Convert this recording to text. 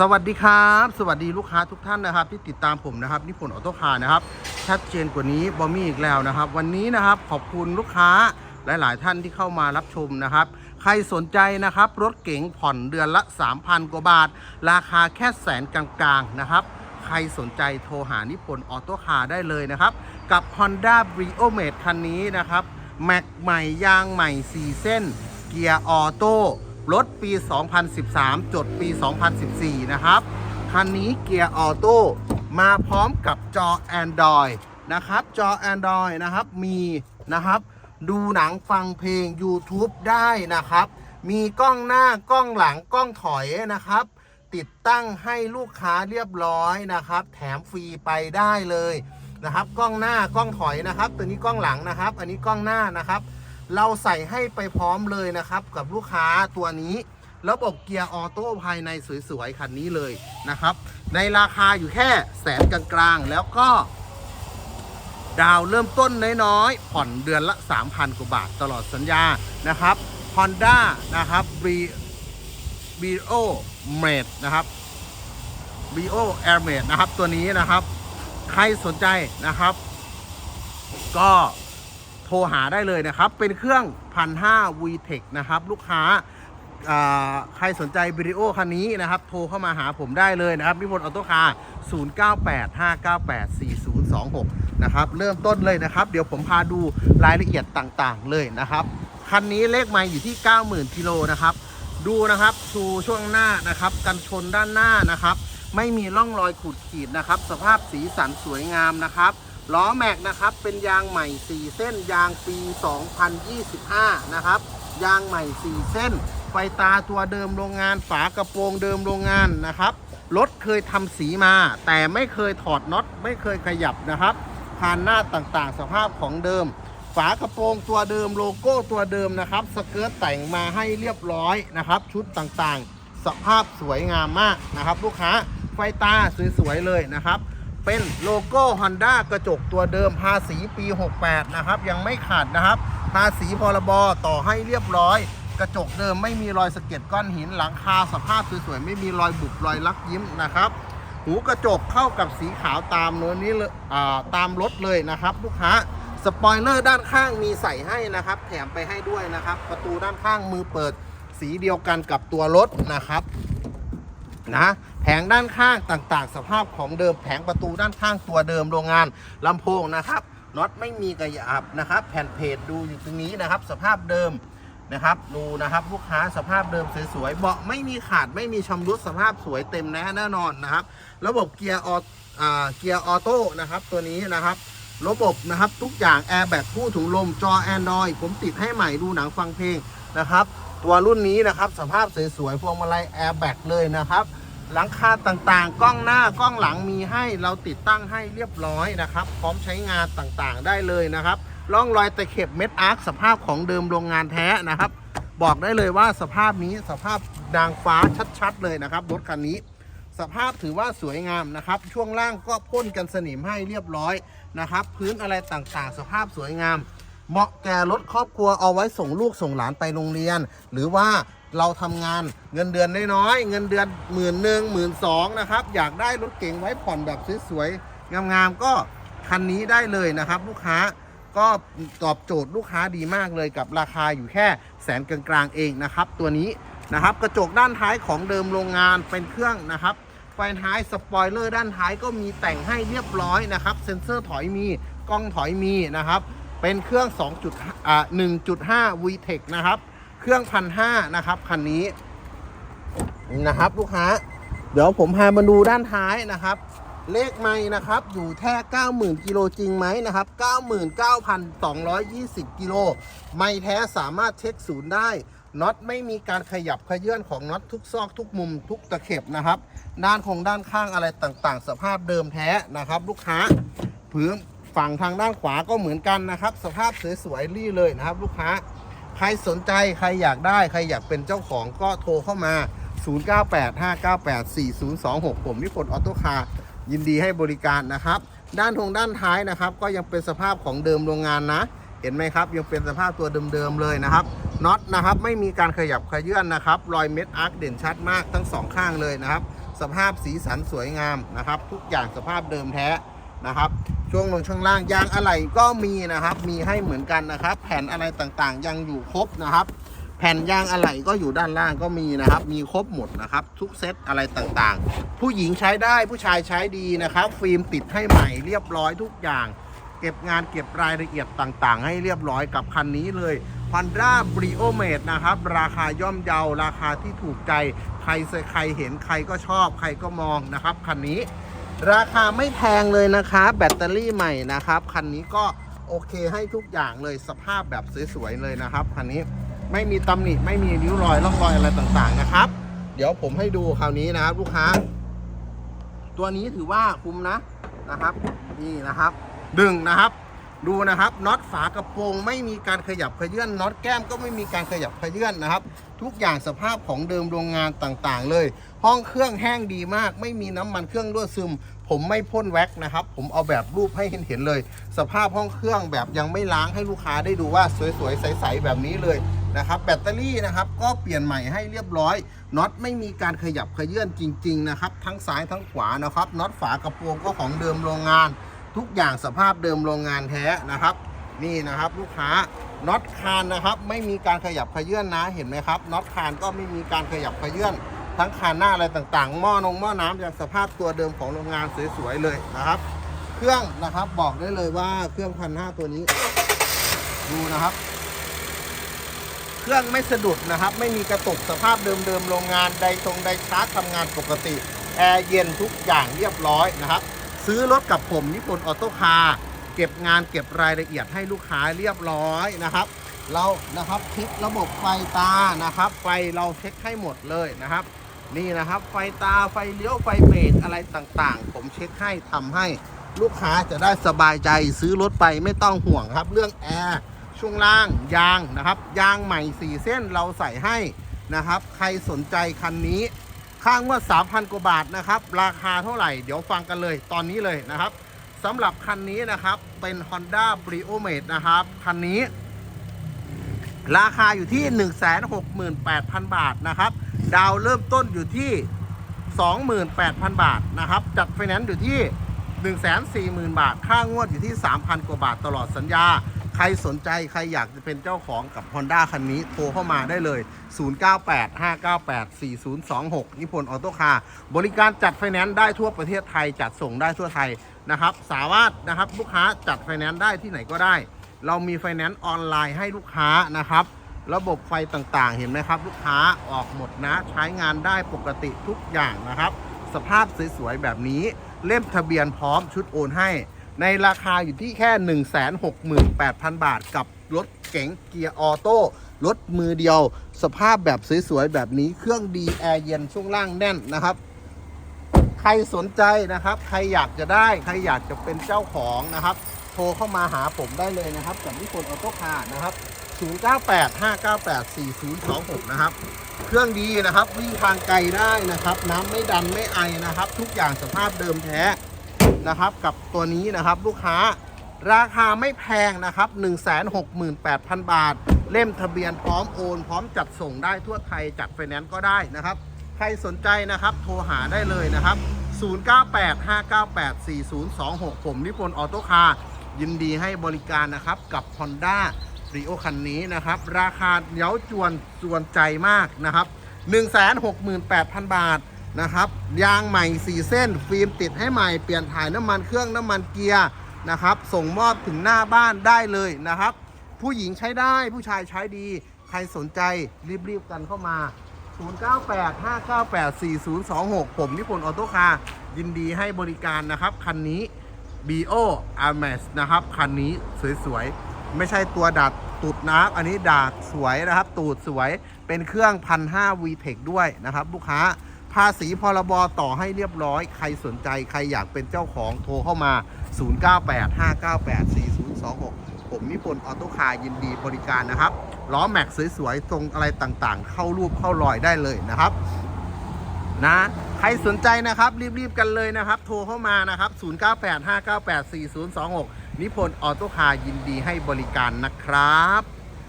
สวัสดีครับ สวัสดีลูกค้าทุกท่านนะครับ ที่ติดตามผมนะครับนิพนธ์ออโต้คาร์นะครับชัดเจนกว่านี้บอมี่อีกแล้วนะครับ วันนี้นะครับขอบคุณลูกค้าหลาย ๆ ท่านที่เข้ามารับชมนะครับ ใครสนใจนะครับ รถเก๋งผ่อนเดือนละ 3,000 กว่าบาท ราคาแค่แสนกลาง ๆ นะครับ ใครสนใจโทรหานิพนธ์ออโต้คาร์ได้เลยนะครับ กับ Honda Brio Mate คันนี้นะครับแม็กใหม่ยางใหม่ 4 เส้น เกียร์ออโต้ รถปี 2013 จดปี 2014 นะครับ คันนี้เกียร์ออโต้มาพร้อมกับจอ Android นะครับ จอ Android นะครับ มีนะครับ ดูหนังฟังเพลง YouTube ได้นะครับ มีกล้องหน้ากล้องหลังกล้องถอยนะครับ ติดตั้งให้ลูกค้าเรียบร้อยนะครับ แถมฟรีไปได้เลยนะครับ กล้องหน้ากล้องถอยนะครับ ตัวนี้กล้องหลังนะครับ อันนี้กล้องหน้านะครับ เราใส่ให้ไปพร้อมเลยนะครับ กับลูกค้าตัวนี้ระบบเกียร์ออโต้ภายในสวยๆคันนี้เลยนะครับ ในราคาอยู่แค่แสนกลางๆ แล้วก็ ดาวเริ่มต้นน้อยๆผ่อนเดือนละ 3,000กว่าบาทตลอดสัญญานะครับ Honda นะครับ b r i o m a t e นะครับ b r i o Air m a t e นะครับตัวนี้นะครับ ใครสนใจนะครับ ก็ รหาได้เลยนะครับ เป็นเครื่อง 1,500 VTEC นะครับ ลูกค้าใครสนใจวิโอคันนี้นะครับ โทรเข้ามาหาผมได้เลยนะครับพิพลออโต้คาร์0985984026 นะครับ เริ่มต้นเลยนะครับ เดี๋ยวผมพาดูรายละเอียดต่างๆ เลยนะครับ คันนี้เลขไมล์อยู่ที่ 90,000กิโลนะครับ ดูนะครับดูช่วงหน้านะครับ กันชนด้านหน้านะครับ ไม่มีร่องรอยขูดขีดนะครับ สภาพสีสันสวยงามนะครับ ล้อแม็กนะครับเป็นยางใหม่ 4 เส้น ยางปี 2025 นะครับ ยางใหม่ 4 เส้น ไฟตาตัวเดิมโรงงาน ฝากระโปรงเดิมโรงงานนะครับ รถเคยทำสีมา แต่ไม่เคยถอดน็อต ไม่เคยขยับนะครับผ่านหน้าต่างๆ สภาพของเดิม ฝากระโปรงตัวเดิมโลโก้ตัวเดิมนะครับ สเกิร์ตแต่งมาให้เรียบร้อยนะครับ ชุดต่างๆ สภาพสวยงามมากนะครับ ลูกค้า ไฟตาสวยๆเลยนะครับ เป็นโลโก้ Honda กระจกตัวเดิมภาษีปี 68 นะครับ ยังไม่ขาดนะครับ ภาษีพรบต่อให้เรียบร้อย กระจกเดิมไม่มีรอยสะเก็ดก้อนหินหลังคาสภาพสวยๆไม่มีรอยบุบรอยลักยิ้มนะครับ หูกระจกเข้ากับสีขาวตามโน้นนี้ตามรถเลยนะครับลูกค้าสปอยเลอร์ด้านข้างมีใส่ให้นะครับ แถมไปให้ด้วยนะครับ ประตูด้านข้างมือเปิดสีเดียวกันกับตัวรถนะครับ นะแผงด้านข้างต่างๆ สภาพของเดิมแผงประตูด้านข้างตัวเดิมโรงงานลำโพงนะครับน็อตไม่มีกระยับนะครับ แผ่นเพจดูอยู่ตรงนี้นะครับ สภาพเดิมนะครับดูนะครับลูกค้าสภาพเดิมสวยๆเบาะไม่มีขาดไม่มีชำรุดสภาพสวยเต็มแน่แน่นอนนะครับ ระบบเกียร์อออ่าเกียร์ออโต้นะครับตัวนี้นะครับระบบนะครับทุกอย่างแอร์แบ็กผู้ถุงลมจอ Android ผมติดให้ใหม่ดูหนังฟังเพลงนะครับ ตัวรุ่นนี้นะครับ สภาพสวยๆ พวงมาลัยแอร์แบ็กเลยนะครับ หลังคาต่างๆ กล้องหน้ากล้องหลังมีให้เราติดตั้งให้เรียบร้อยนะครับ พร้อมใช้งานต่างๆ ได้เลยนะครับร่องรอยตะเข็บเม็ดอาร์คสภาพของเดิมโรงงานแท้นะครับ บอกได้เลยว่าสภาพนี้สภาพดางฟ้าชัดๆ เลยนะครับรถคันนี้ สภาพถือว่าสวยงามนะครับ ช่วงล่างก็พ่นกันสนิมให้เรียบร้อยนะครับ พื้นอะไรต่างๆ สภาพสวยงาม เหมาะแก่รถครอบครัวเอาไว้ส่งลูกส่งหลานไปโรงเรียน หรือว่าเราทำงานเงินเดือนน้อยๆเงินเดือนหมื่นหนึ่งหมื่นสองนะครับ อยากได้รถเก๋งไว้ผ่อนแบบสวยๆงามๆก็คันนี้ได้เลยนะครับ ลูกค้าก็ตอบโจทย์ลูกค้าดีมากเลยกับราคาอยู่แค่แสนกลางๆเองนะครับ ตัวนี้นะครับกระจกด้านท้ายของเดิมโรงงานเป็นเครื่องนะครับไฟท้ายสปอยเลอร์ด้านท้ายก็มีแต่งให้เรียบร้อยนะครับ เซ็นเซอร์ถอยมีกล้องถอยมีนะครับ เป็นเครื่อง2.5อ่า1.5 VTEC นะครับ เครื่องพันห้านะครับคันนี้นะครับ ลูกค้า เดี๋ยวผมพามาดูด้านท้ายนะครับ เลขไม่นะครับ อยู่แค่90,000กิโลจริงไหมนะครับ 99,220 กิโล ไม่แท้สามารถเช็คศูนย์ได้น็อตไม่มีการขยับขยื่นของน็อตทุกซอกทุกมุมทุกตะเข็บนะครับ ด้านคงด้านข้างอะไรต่างๆ สภาพเดิมแท้นะครับ ลูกค้าพื้น ฝั่งทางด้านขวาก็เหมือนกันนะครับ สภาพสวยๆรี่เลยนะครับ ลูกค้า ใครสนใจใครอยากได้ ใครอยากเป็นเจ้าของก็โทรเข้ามา 0985984026 ผมนิพนธ์ออโต้คาร์ยินดีให้บริการนะครับ ด้านทงด้านท้ายนะครับ ก็ยังเป็นสภาพของเดิมโรงงานนะ เห็นไหมครับ ยังเป็นสภาพตัวเดิมๆเลยนะครับน็อตนะครับไม่มีการขยับขยื่นนะครับ รอยเม็ดอาร์คเด่นชัดมากทั้งสองข้างเลยนะครับ สภาพสีสันสวยงามนะครับ ทุกอย่างสภาพเดิมแท้ นะครับ ช่วงลงช่วงล่างยางอะไหล่ก็มีนะครับ มีให้เหมือนกันนะครับ แผ่นอะไรต่างๆ ยังอยู่ครบนะครับ แผ่นยางอะไหล่ก็อยู่ด้านล่างก็มีนะครับ มีครบหมดนะครับ ทุกเซตอะไรต่างๆ ผู้หญิงใช้ได้ผู้ชายใช้ดีนะครับ ฟิล์มติดให้ใหม่เรียบร้อยทุกอย่าง เก็บงานเก็บรายละเอียดต่างๆ ให้เรียบร้อยกับคันนี้เลย Honda Brio m a t e นะครับ ราคาย่อมเยาราคาที่ถูกใจ ใครใครเห็นใครก็ชอบ ใครก็มองนะครับคันนี้ ราคาไม่แพงเลยนะครับแบตเตอรี่ใหม่นะครับ คันนี้ก็โอเคให้ทุกอย่างเลยสภาพแบบสวยๆเลยนะครับ คันนี้ไม่มีตำหนิไม่มีริ้วรอยร่องรอยอะไรต่างๆนะครับ เดี๋ยวผมให้ดูคราวนี้นะครับลูกค้า ตัวนี้ถือว่าคุ้มนะนะครับ นี่นะครับดึงนะครับ ดูนะครับน็อตฝากระโปรงไม่มีการขยับขยื่นน็อตแก้มก็ไม่มีการขยับขยื่นนะครับ ทุกอย่างสภาพของเดิมโรงงานต่างๆ เลย ห้องเครื่องแห้งดีมาก ไม่มีน้ำมันเครื่องรั่วซึม ผมไม่พ่นแว็กนะครับ ผมเอาแบบรูปให้เห็นๆเลย สภาพห้องเครื่องแบบยังไม่ล้างให้ลูกค้าได้ดูว่าสวยๆ ใสๆ แบบนี้เลยนะครับ แบตเตอรี่นะครับก็เปลี่ยนใหม่ให้เรียบร้อยน็อตไม่มีการขยับขยื่นจริง ๆ นะครับ ทั้งซ้ายทั้งขวานะครับน็อตฝากระโปรงก็ของเดิมโรงงาน ทุกอย่างสภาพเดิมโรงงานแท้นะครับ นี่นะครับลูกค้าน็อตคานนะครับ ไม่มีการขยับขยื่นนะเห็นไหมครับน็อตคานก็ไม่มีการขยับขยื่น ทั้งคานหน้าอะไรต่างๆ หม้อนงหม้อน้ำยังสภาพตัวเดิมของโรงงานสวยๆเลยนะครับ เครื่องนะครับบอกได้เลยว่าเครื่องพันห้าตัวนี้ ดูนะครับ เครื่องไม่สะดุดนะครับ ไม่มีกระตุกสภาพเดิมๆโรงงานไดตรงไดชาร์จทำงานปกติแอร์เย็นทุกอย่างเรียบร้อยนะครับ ซื้อรถกับผมนิพนธ์ออโต้คาร์เก็บงานเก็บรายละเอียดให้ลูกค้าเรียบร้อยนะครับ เรานะครับเช็คระบบไฟตานะครับ ไฟเราเช็คให้หมดเลยนะครับ นี่นะครับ ไฟตาไฟเลี้ยวไฟเบรกอะไรต่างๆ ผมเช็คให้ทำให้ลูกค้าจะได้สบายใจซื้อรถไปไม่ต้องห่วงครับ เรื่องแอร์ช่วงล่างยางนะครับ ยางใหม่4เส้นเราใส่ให้นะครับ ใครสนใจคันนี้ ข้างว่า 3,000 กว่าบาทนะครับ ราคาเท่าไหร่ เดี๋ยวฟังกันเลยตอนนี้เลยนะครับสำหรับคันนี้นะครับเป็น Honda Brio m a t e นะครับ คันนี้ ราคาอยู่ที่ 168,000 บาทนะครับ ดาวเริ่มต้นอยู่ที่ 28,000 บาทนะครับ จัดไฟแนนซ์อยู่ที่ 140,000 บาท ค่างวดอยู่ที่ 3,000 กว่าบาทตลอดสัญญา ใครสนใจใครอยากจะเป็นเจ้าของกับ Honda คันนี้ โทรเข้ามาได้เลย 0985984026 นิพนธ์ออโต้คาร์บริการจัดไฟแนนซ์ได้ทั่วประเทศไทย จัดส่งได้ทั่วไทยนะครับ สามารถนะครับลูกค้าจัดไฟแนนซ์ได้ที่ไหนก็ได้ เรามีไฟแนนซ์ออนไลน์ให้ลูกค้านะครับ ระบบไฟต่างๆ เห็นไหมครับ ลูกค้าออกหมดนะ ใช้งานได้ปกติทุกอย่างนะครับ สภาพสวยๆ แบบนี้ เล่มทะเบียนพร้อมชุดโอนให้ ในราคาอยู่ที่แค่ 168,000 บาทกับรถเก๋งเกียร์ออโต้รถมือเดียว สภาพแบบสวยๆ แบบนี้เครื่องดีแอร์เย็นช่วงล่างแน่นนะครับใครสนใจนะครับ ใครอยากจะได้ ใครอยากจะเป็นเจ้าของนะครับ โทรเข้ามาหาผมได้เลยนะครับกับนิพนธ์ออโต้คาร์นะครับ 0985984026 นะครับ เครื่องดีนะครับวิ่งทางไกลได้นะครับ น้ำไม่ดันไม่ไอนะครับ ทุกอย่างสภาพเดิมแท้นะครับ กับตัวนี้นะครับลูกค้าราคาไม่แพงนะครับ 168,000 บาท เล่มทะเบียนพร้อมโอน พร้อมจัดส่งได้ทั่วไทยจัดไฟแนนซ์ก็ได้นะครับ ใครสนใจนะครับ โทรหาได้เลยนะครับ 0985984026 ผมนิพนธ์ออโต้คาร์ยินดีให้บริการนะครับกับ Honda รีโอคันนี้นะครับ ราคาเย้าจวนจวนใจมากนะครับ 168,000 บาทนะครับ ยางใหม่ 4 เส้น ฟิล์มติดให้ใหม่เปลี่ยนถ่ายน้ำมันเครื่องน้ำมันเกียร์นะครับ ส่งมอบถึงหน้าบ้านได้เลยนะครับ ผู้หญิงใช้ได้ผู้ชายใช้ดี ใครสนใจรีบๆกันเข้ามา 0985984026 ผมนิพนธ์ออโต้คาร์ยินดีให้บริการนะครับ คันนี้ BO a m a s นะครับ คันนี้สวยๆ ไม่ใช่ตัวดัดตูดนักอันนี้ดาดสวยนะครับ ตูดสวยเป็นเครื่อง1,500 VTEC ด้วยนะครับ ลูกค้าภาษีพรบต่อให้เรียบร้อย ใครสนใจใครอยากเป็นเจ้าของโทรเข้ามา 0985984026 ผมนิพนธ์ออโต้คาร์ยินดีบริการนะครับ ล้อแม็กสวยๆ ทรงอะไรต่างๆ เข้ารูปเข้ารอยได้เลยนะครับ นะใครสนใจนะครับ รีบๆ กันเลยนะครับ โทรเข้ามานะครับ 0985984026 นิพนธ์ออโต้คาร์ยินดีให้บริการนะครับ